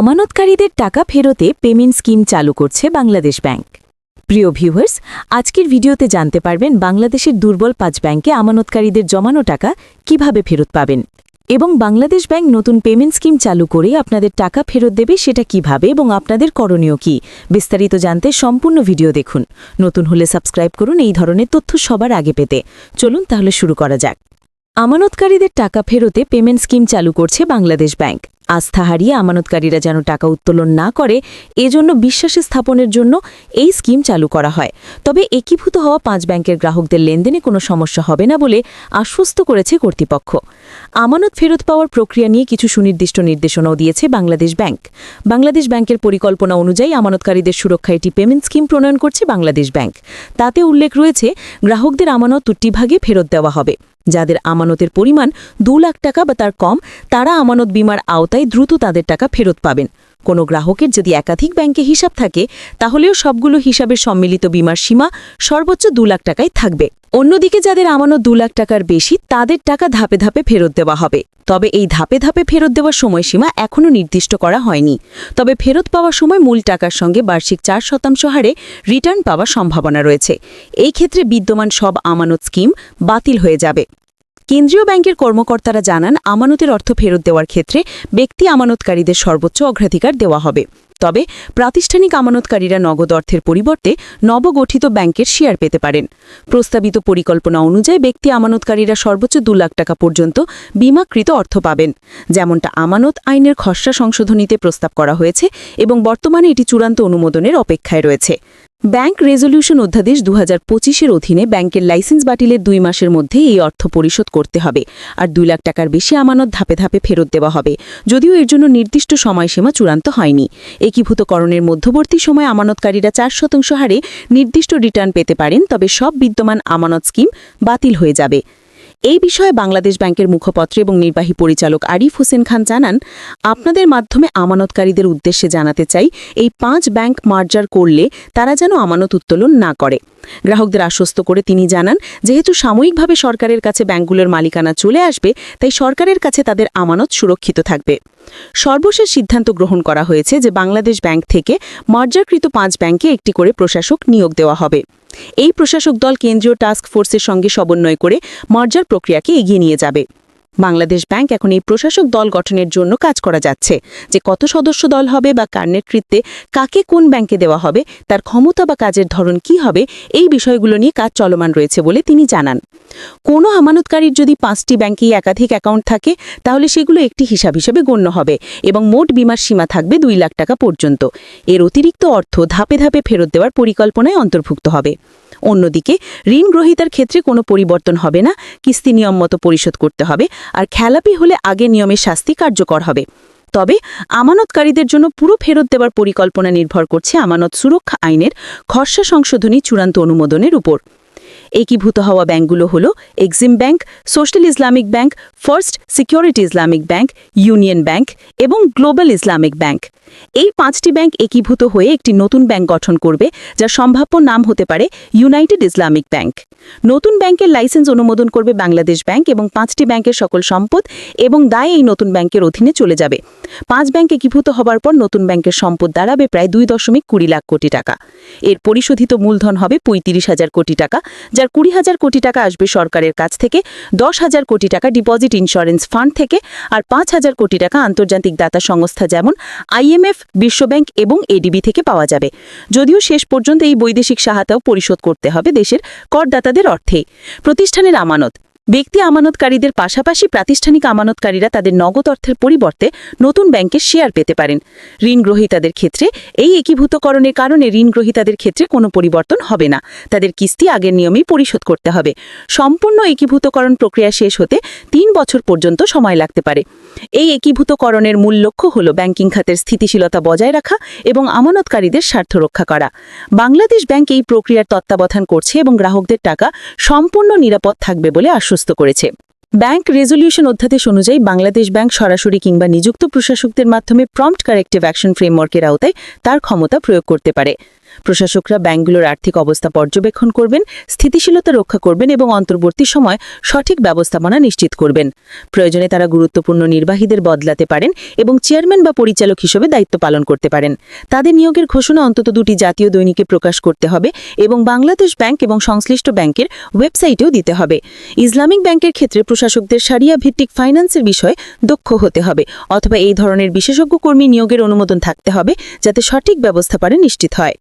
আমানতকারীদের টাকা ফেরতে payment scheme চালু করছে বাংলাদেশ ব্যাংক। প্রিয় ভিউয়ার্স, আজকের ভিডিওতে জানতে পারবেন বাংলাদেশের দুর্বল পাঁচ ব্যাংকে আমানতকারীদের জমানো টাকা কীভাবে ফেরত পাবেন এবং বাংলাদেশ ব্যাংক নতুন পেমেন্ট স্কিম চালু করে আপনাদের টাকা ফেরত দেবে সেটা কীভাবে এবং আপনাদের করণীয় কি, বিস্তারিত জানতে সম্পূর্ণ ভিডিও দেখুন। নতুন হলে সাবস্ক্রাইব করুন এই ধরনের তথ্য সবার আগে পেতে। চলুন তাহলে শুরু করা যাক। আমানতকারীদের টাকা ফেরতে পেমেন্ট স্কিম চালু করছে বাংলাদেশ ব্যাংক। আস্থা হারিয়ে আমানতকারীরা যেন টাকা উত্তোলন না করে, এজন্য বিশ্বাসে স্থাপনের জন্য এই স্কিম চালু করা হয়। তবে একীভূত হওয়া পাঁচ ব্যাংকের গ্রাহকদের লেনদেনে কোনো সমস্যা হবে না বলে আশ্বস্ত করেছে কর্তৃপক্ষ। আমানত ফেরত পাওয়ার প্রক্রিয়া নিয়ে কিছু সুনির্দিষ্ট নির্দেশনাও দিয়েছে বাংলাদেশ ব্যাংক। বাংলাদেশ ব্যাংকের পরিকল্পনা অনুযায়ী আমানতকারীদের সুরক্ষা এটি পেমেন্ট স্কিম প্রণয়ন করছে বাংলাদেশ ব্যাংক। তাতে উল্লেখ রয়েছে, গ্রাহকদের আমানত দুটি ভাগে ফেরত দেওয়া হবে। যাদের আমানতের পরিমাণ দু লাখ টাকা বা তার কম, তারা আমানত বিমার আওতায় দ্রুত তাদের টাকা ফেরত পাবেন। কোনো গ্রাহকের যদি একাধিক ব্যাংকে হিসাব থাকে, তাহলেও সবগুলো হিসাবের সম্মিলিত বিমার সীমা সর্বোচ্চ দু লাখ টাকায় থাকবে। অন্যদিকে যাদের আমানত দু লাখ টাকার বেশি, তাদের টাকা ধাপে ধাপে ফেরত দেওয়া হবে। তবে এই ধাপে ধাপে ফেরত দেওয়ার সময়সীমা এখনও নির্দিষ্ট করা হয়নি। তবে ফেরত পাওয়ার সময় মূল টাকার সঙ্গে বার্ষিক চার শতাংশ হারে রিটার্ন পাওয়ার সম্ভাবনা রয়েছে। এই ক্ষেত্রে বিদ্যমান সব আমানত স্কিম বাতিল হয়ে যাবে। কেন্দ্রীয় ব্যাংকের কর্মকর্তারা জানান, আমানতের অর্থ ফেরত দেওয়ার ক্ষেত্রে ব্যক্তি আমানতকারীদের সর্বোচ্চ অগ্রাধিকার দেওয়া হবে। তবে প্রাতিষ্ঠানিক আমানতকারীরা নগদ অর্থের পরিবর্তে নবগঠিত ব্যাংকের শেয়ার পেতে পারেন। প্রস্তাবিত পরিকল্পনা অনুযায়ী ব্যক্তি আমানতকারীরা সর্বোচ্চ দু লাখ টাকা পর্যন্ত বিমাকৃত অর্থ পাবেন। যেমনটা আমানত আইনের খসড়া সংশোধনীতে প্রস্তাব করা হয়েছে এবং বর্তমানে এটি চূড়ান্ত অনুমোদনের অপেক্ষায় রয়েছে। ব্যাংক রেজলিউশন অধ্যাদেশ দু হাজার পঁচিশের অধীনে ব্যাংকের লাইসেন্স বাতিলের দুই মাসের মধ্যে এই অর্থ পরিশোধ করতে হবে আর দুই লাখ টাকার বেশি আমানত ধাপে ধাপে ফেরত দেওয়া হবে। যদিও এর জন্য নির্দিষ্ট সময়সীমা চূড়ান্ত হয়নি। একীভূতকরণের মধ্যবর্তী সময় আমানতকারীরা চার শতাংশ হারে নির্দিষ্ট রিটার্ন পেতে পারেন, তবে সব বিদ্যমান আমানত স্কিম বাতিল হয়ে যাবে। এই বিষয়ে বাংলাদেশ ব্যাংকের মুখপত্র এবং নির্বাহী পরিচালক আরিফ হোসেন খান জানান, আপনাদের মাধ্যমে আমানতকারীদের উদ্দেশ্যে জানাতে চাই, এই পাঁচ ব্যাংক মার্জার করলে তারা যেন আমানত উত্তোলন না করে। গ্রাহকদের আশ্বস্ত করে তিনি জানান, যেহেতু সাময়িকভাবে সরকারের কাছে ব্যাংকগুলোর মালিকানা চলে আসবে, তাই সরকারের কাছে তাদের আমানত সুরক্ষিত থাকবে। সর্বশেষ সিদ্ধান্ত গ্রহণ করা হয়েছে যে বাংলাদেশ ব্যাংক থেকে মার্জারকৃত পাঁচ ব্যাংকে একটি করে প্রশাসক নিয়োগ দেওয়া হবে। এই প্রশাসক দল কেন্দ্রীয় টাস্ক ফোর্সের সঙ্গে সমন্বয় করে মার্জার প্রক্রিয়াকে এগিয়ে নিয়ে যাবে। বাংলাদেশ ব্যাংক এখন এই প্রশাসক দল গঠনের জন্য কাজ করা যাচ্ছে। যে কত সদস্য দল হবে বা কার নেতৃত্বে কাকে কোন ব্যাংকে দেওয়া হবে, তার ক্ষমতা বা কাজের ধরন কি হবে, এই বিষয়গুলো নিয়ে কাজ চলমান রয়েছে বলে তিনি জানান। কোনো আমানতকারীর যদি পাঁচটি ব্যাংকেই একাধিক অ্যাকাউন্ট থাকে, তাহলে সেগুলো একটি হিসাব হিসেবে গণ্য হবে এবং মোট বিমার সীমা থাকবে দুই লাখ টাকা পর্যন্ত। এর অতিরিক্ত অর্থ ধাপে ধাপে ফেরত দেওয়ার পরিকল্পনায় অন্তর্ভুক্ত হবে। অন্যদিকে ঋণ গ্রহীতার ক্ষেত্রে কোনো পরিবর্তন হবে না, কিস্তি নিয়ম মতো পরিশোধ করতে হবে আর খেলাপি হলে আগে নিয়মে শাস্তি কার্যকর হবে। তবে আমানতকারীদের জন্য পুরো ফেরত দেওয়ার পরিকল্পনা নির্ভর করছে আমানত সুরক্ষা আইনের খসড়া সংশোধনী চূড়ান্ত অনুমোদনের উপর। একীভূত হওয়া ব্যাংকগুলো হল Exim bank, social Islamic bank, first security Islamic bank, union bank এবং গ্লোবাল ইসলামিক ব্যাংক। এই পাঁচটি ব্যাংক একীভূত হয়ে একটি নতুন ব্যাংক গঠন করবে, যার সম্ভাব্য নাম হতে পারে ইউনাইটেড ইসলামিক ব্যাংক। নতুন ব্যাংকের লাইসেন্স অনুমোদন করবে বাংলাদেশ ব্যাংক এবং পাঁচটি ব্যাংকের সকল সম্পদ এবং দায় এই নতুন ব্যাংকের অধীনে চলে যাবে। পাঁচ ব্যাংক একীভূত হবার পর নতুন ব্যাংকের সম্পদ দাঁড়াবে প্রায় দুই দশমিক কুড়ি লাখ কোটি টাকা। এর পরিশোধিত মূলধন হবে পঁয়ত্রিশ হাজার কোটি টাকা, যার কুড়ি হাজার কোটি টাকা আসবে সরকারের কাছ থেকে, দশ হাজার কোটি টাকা ডিপোজিট ইন্স্যুরেন্স ফান্ড থেকে, আর পাঁচ হাজার কোটি টাকা আন্তর্জাতিক দাতা সংস্থা যেমন আইএমএফ বিশ্বব্যাংক এবং এডিবি থেকে পাওয়া যাবে। যদিও শেষ পর্যন্ত এই বৈদেশিক সহায়তাও পরিশোধ করতে হবে দেশের করদাতাদের অর্থে। প্রতিষ্ঠানের আমানত। ব্যক্তি আমানতকারীদের পাশাপাশি প্রাতিষ্ঠানিক আমানতকারীরা তাদের নগদ অর্থের পরিবর্তে নতুন ব্যাংকের শেয়ার পেতে পারেন। ঋণ গ্রহীতাদের ক্ষেত্রে এই একীভূতকরণের কারণে ঋণ গ্রহীতাদের ক্ষেত্রে কোনো পরিবর্তন হবে না। তাদের কিস্তি আগের নিয়মেই পরিশোধ করতে হবে। সম্পূর্ণ একীভূতকরণ প্রক্রিয়া শেষ হতে তিন বছর পর্যন্ত সময় লাগতে পারে। এই একীভূতকরণের মূল লক্ষ্য হল ব্যাংকিং খাতের স্থিতিশীলতা বজায় রাখা এবং আমানতকারীদের স্বার্থ রক্ষা করা। বাংলাদেশ ব্যাংক এই প্রক্রিয়ার তত্ত্বাবধান করছে এবং গ্রাহকদের টাকা সম্পূর্ণ নিরাপদ থাকবে বলে আশ্বস্ত করেছে। ব্যাংক রেজলিউশন অধ্যাদেশ অনুযায়ী বাংলাদেশ ব্যাংক সরাসরি কিংবা নিযুক্ত প্রশাসকদের মাধ্যমে প্রম্পট কারেক্টিভ অ্যাকশন ফ্রেমওয়ার্কের আওতায় তার ক্ষমতা প্রয়োগ করতে পারে। প্রশাসকরা ব্যাংকগুলোর আর্থিক অবস্থা পর্যবেক্ষণ করবেন, স্থিতিশীলতা রক্ষা করবেন এবং অন্তর্বর্তী সময় সঠিক ব্যবস্থাপনা নিশ্চিত করবেন। প্রয়োজনে তারা গুরুত্বপূর্ণ নির্বাহীদের বদলাতে পারেন এবং চেয়ারম্যান বা পরিচালক হিসেবে দায়িত্ব পালন করতে পারেন। তাদের নিয়োগের ঘোষণা অন্তত দুটি জাতীয় দৈনিকে প্রকাশ করতে হবে এবং বাংলাদেশ ব্যাংক এবং সংশ্লিষ্ট ব্যাংকের ওয়েবসাইটেও দিতে হবে। ইসলামিক ব্যাংকের ক্ষেত্রে প্রশাসকদের সারিয়া ভিত্তিক ফাইন্যান্সের বিষয়ে দক্ষ হতে হবে, অথবা এই ধরনের বিশেষজ্ঞ কর্মী নিয়োগের অনুমোদন থাকতে হবে যাতে সঠিক ব্যবস্থা পারে নিশ্চিত হয়।